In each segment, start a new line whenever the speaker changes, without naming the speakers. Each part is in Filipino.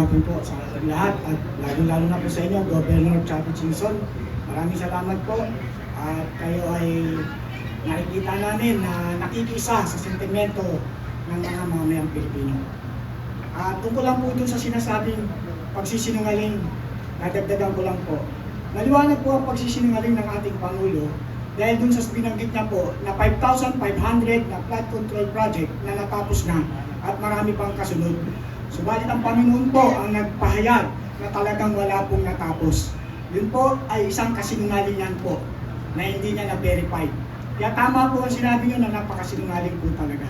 Hapon po sa ating lahat at lalo-lalo na po sa inyo, Governor Chappie Chinson. Maraming salamat po at kayo ay nakikita namin na nakikisa sa sentimento ng mga mamayang Pilipino. At tungkol lang po dun sa sinasabing pagsisinungaling, nadagdagan ko lang po. Naliwanag po ang pagsisinungaling ng ating Pangulo dahil dun sa binanggit niya po na 5,500 na flood control project na natapos na at marami pang kasunod. Subalit ang Panginoon po ang nagpahayag na talagang wala pong natapos. Yun po ay isang kasinungalingan po na hindi niya na-verify. Kaya tama po ang sinabi niyo na napakasinungaling po talaga.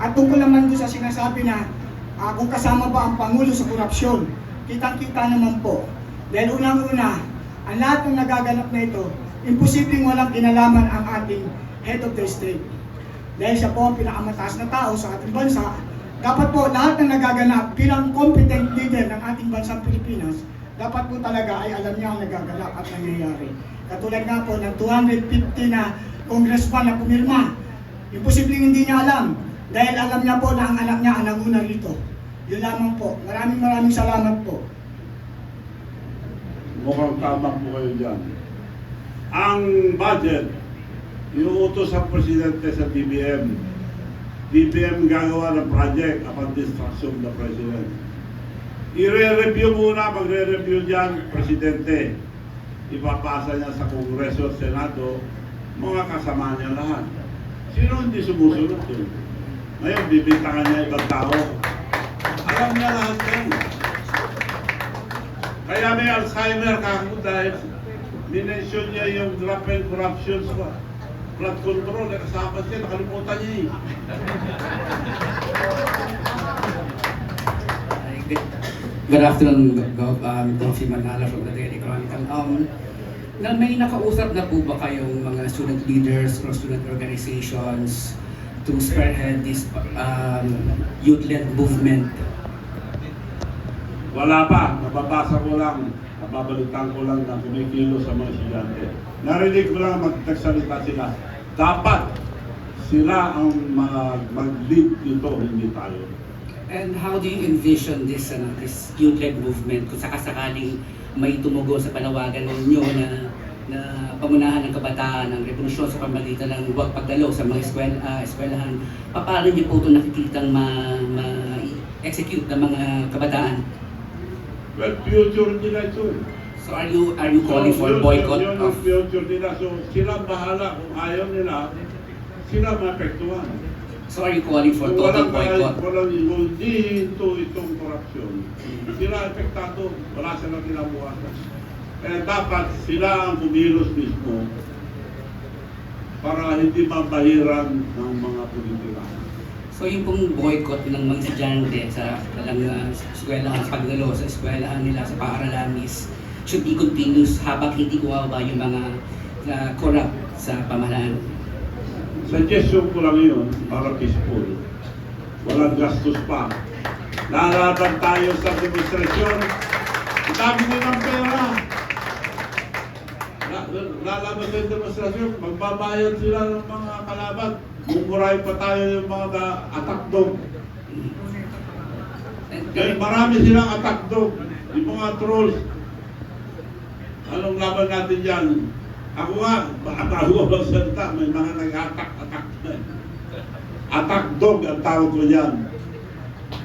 At tungkol naman doon sa sinasabi na ah, kung kasama ba ang Pangulo sa korupsyon, kitang-kita naman po. Dahil unang-una, ang lahat ng nagaganap na ito, imposibleng walang kinalaman ang ating head of the state. Dahil siya po ang pinakamataas na tao sa ating bansa, dapat po lahat ng nagaganap bilang competent leader ng ating bansang Pilipinas, dapat po talaga ay alam niya ang nagaganap at nangyayari. Katulad nga po ng 250 na congressman na pumirma, imposibleng hindi niya alam dahil alam niya po na ang anak niya ang nanguna rito. Yun lamang po. Maraming maraming salamat po.
Mukhang tama po kayo dyan. Ang budget, inuutos ang presidente sa DBM. DBM gagawa ng project upon instruction of the president. I-re-review muna, magre-review dyan, presidente. Ipapasa niya sa Kongreso at Senado, mga kasama niya lahat. Sino hindi sumusunod yun? Ngayon, bibintangan niya ibang tao. Alam niya lahat yan. Kaya may Alzheimer ka ako dahil minention niya yung drop and corruption sa blood control. Eh, kasama siya, nakalimutan niya eh.
Good afternoon, Gov. Um, Gofi Manala from the Daily Chronicle. Um, na may nakausap na po ba kayong mga student leaders or student organizations to spearhead this um, youth-led movement?
Wala pa, nababasa ko lang, nababalitan ko lang na kumikilo sa mga estudyante. Narinig ko lang magtagsalita sila. Dapat sila ang mag- mag-lead dito, hindi tayo.
And how do you envision this ano, this youth-led movement kung sakasakaling may tumugo sa panawagan ninyo na na pamunahan ng kabataan ng revolusyon sa pamagitan ng huwag pagdalo sa mga eskwel, ah, eskwelahan, paano niyo po ito nakikitang ma, ma-execute ng mga kabataan?
Well, future nila ito eh.
So are you are you calling
So,
for
yun-
boycott
yun
of
future nila. So, sila bahala kung ayaw nila, sila maapektuhan.
So are you calling for total
walang,
boycott?
walang hindi ito itong korupsyon, sila apektado, wala silang kinabukasan. Kaya dapat sila ang bumilos mismo para hindi mabahiran ng mga politika.
So yung pong boycott ng mga estudyante sa kalang uh, eskwelahan, sa pagdalo sa eskwelahan nila, sa paaralan is should be continuous habang hindi kuwaba yung mga uh, corrupt sa pamahalaan.
Suggestion ko lang yun para peaceful. Walang gastos pa. Lalaban tayo sa demonstrasyon. Dami din ng pera. La- Lalaban sa demonstrasyon. Magbabayad sila ng mga kalaban. Mumurahin pa tayo yung mga da- attack dog.
And,
Kaya marami silang attack dog. Yung mga trolls. Anong laban natin dyan? Ako nga, tayo ang salita, may mga nag-attack, attack. Attack dog ang tawag ko dyan.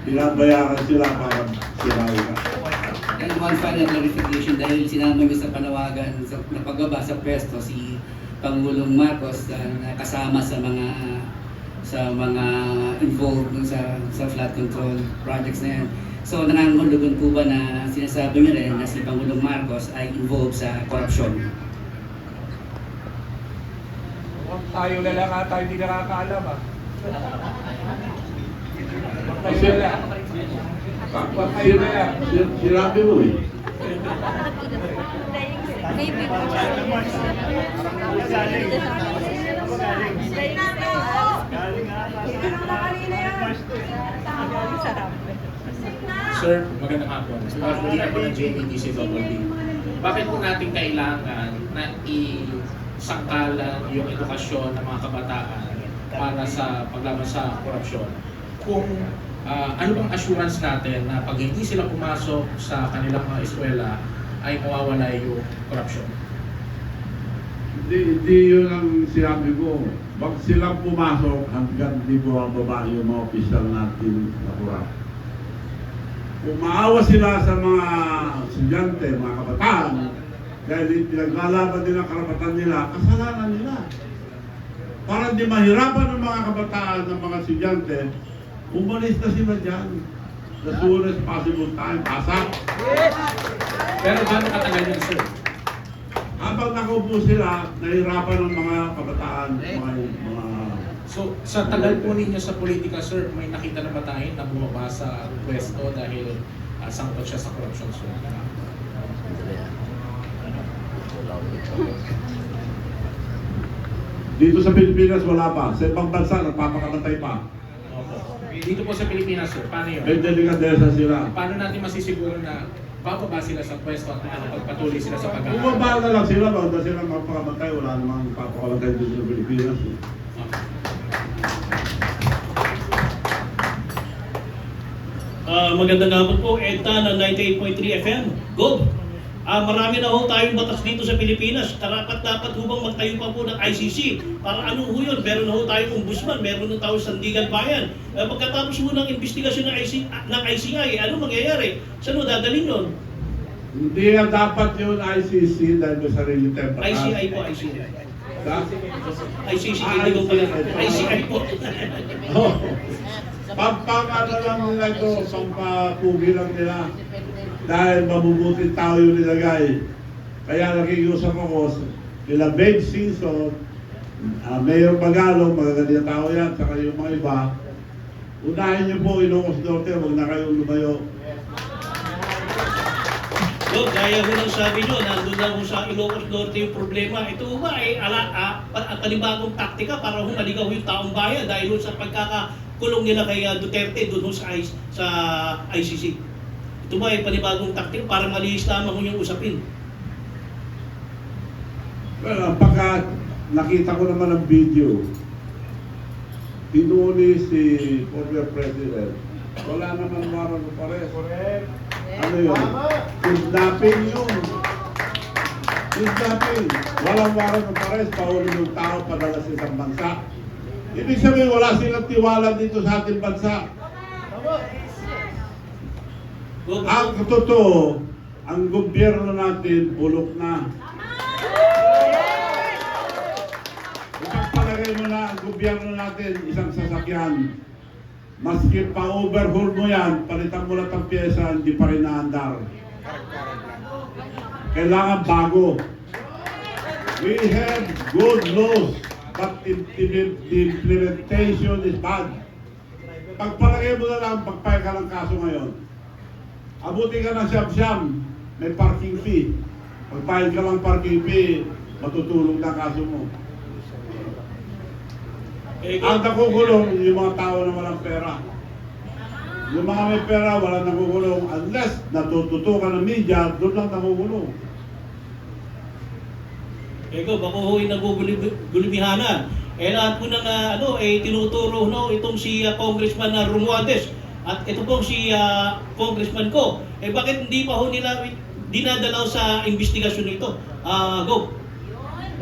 Binabayaran sila para sirain ka.
and one final clarification dahil sinama niyo sa panawagan sa na pagbaba sa pwesto si Pangulong Marcos uh, na kasama sa mga sa mga involved sa sa flood control projects na yan. So nangangahulugan po ba na sinasabi niyo rin na si Pangulong Marcos ay involved sa corruption?
Huwag tayo na lang ata hindi nakakaalam ah. Huwag tayo na lang. Huwag tayo na lang.
Sin- Sinabi mo eh.
Maybe.
Sir, magandang hapon. Actually, ako ng JBTC Double Bakit po natin kailangan na isangkalan yung edukasyon ng mga kabataan para sa paglaban sa korupsyon? Kung ah, ano bang assurance natin na pag hindi sila pumasok sa kanilang mga eskwela ay mawawala yung corruption?
Hindi, hindi yun ang sinabi ko. Wag silang pumasok hanggang di bumababa yung mga opisyal natin na kurap. Kung maawa sila sa mga estudyante, mga kabataan, dahil pinaglalaban din ang karapatan nila, kasalanan nila. Para di mahirapan ng mga kabataan ng mga estudyante, umalis na sila dyan. As soon as possible time, pasak.
Pero gaano katagal yun, sir?
Habang nakaupo sila, nahirapan ng mga kabataan, mga, mga
So, sa tagal po ninyo sa politika, sir, may nakita na ba tayo na bumaba sa pwesto dahil uh, sangkot siya sa corruption, sir?
Dito sa Pilipinas wala pa. Sa ibang bansa nagpapakamatay pa.
Dito po sa Pilipinas, sir, paano yun?
May delikadesa sila.
Paano natin masisiguro na bababa sila sa pwesto at nakapagpatuloy sila sa pag
Bumaba na lang sila, wag na sila magpakamatay. Wala namang papakamatay dito sa Pilipinas. eh.
Ah, magandang hapon po, EDTA ng 98.3 FM. Gob! Ah, marami na ho tayong batas dito sa Pilipinas. Karapat dapat hubang magtayo pa po ng ICC. Para ano ho yun? Meron na ho tayong ombudsman, meron na tayong sandigan bayan. Ah, pagkatapos ho ng investigasyon ng, IC, ng ICI, ano mangyayari? Saan ho dadalhin yun?
Hindi na dapat yung ICC dahil may sarili tayong batas.
ICI po, ICI. ICC,
Ah,
hindi ko pala.
ICI.
Po.
Oh. Pampang ano lang nila ito, pampapugi lang nila. Dahil mabubuting tao yung nilagay. Kaya nakikiusap ako nila Ben Simpson, uh, Mayor Magalong, magaganda tao yan, saka yung mga iba. Unahin niyo po Ilocos Norte, huwag na kayong lumayo.
Gob, gaya ho ng sabi nyo, nandun na sa Ilocos Norte yung problema. Ito ba ay ala, ah, panibagong taktika para ho maligaw yung taong bayan dahil sa pagkakakulong nila kay ah, Duterte doon sa, sa ICC. Ito ba ay panibagong taktika para malihis lamang yung usapin?
Well, pagka nakita ko naman ang video, tinuli si former president, wala naman warang pares.
Correct.
Ano yun? Kidnapping yun. Kidnapping. Walang warang ng pares, pauli ng tao padala sa isang bansa. Ibig sabihin, wala silang tiwala dito sa ating bansa.
Gob,
Ang totoo, ang gobyerno natin bulok na. Ipagpalagay mo na ang gobyerno natin isang sasakyan. Maski pa-overhaul mo yan, palitan mo lang ang pyesa, hindi pa rin naandar. Kailangan bago. We have good laws, but the, implementation is bad. Pagpalagay mo na lang, pagpay ka ng kaso ngayon. Abuti ka ng siyam-siyam, may parking fee. Pagpahid ka lang parking fee, matutulog na kaso mo.
eh,
Ang nakukulong, yung mga tao na walang pera. Yung mga may pera, walang nakukulong. Unless natututukan ng media, doon lang nakukulong.
eh, Gob, ako ho ay nagugulimihanan. Eh lahat po ng ah, ano, eh, tinuturo no, itong si ah, Congressman na Romualdez at ito pong si ah, Congressman ko. Eh bakit hindi pa ho nila dinadalaw sa investigasyon nito? Ah, Gob.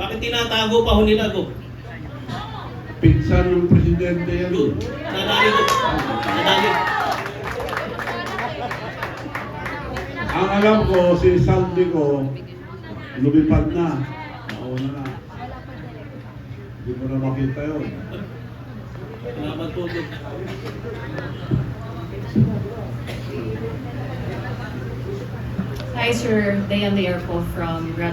Bakit tinatago pa ho nila, Gob?
Pinsan ng presidente yan.
Gob. Nadali ko. Nadali.
Ang alam ko, si Sandy ko, lumipad na. Nauna na. Hindi mo na makita yun.
Salamat po.
Hi, sir. Dayan Lear po from Grand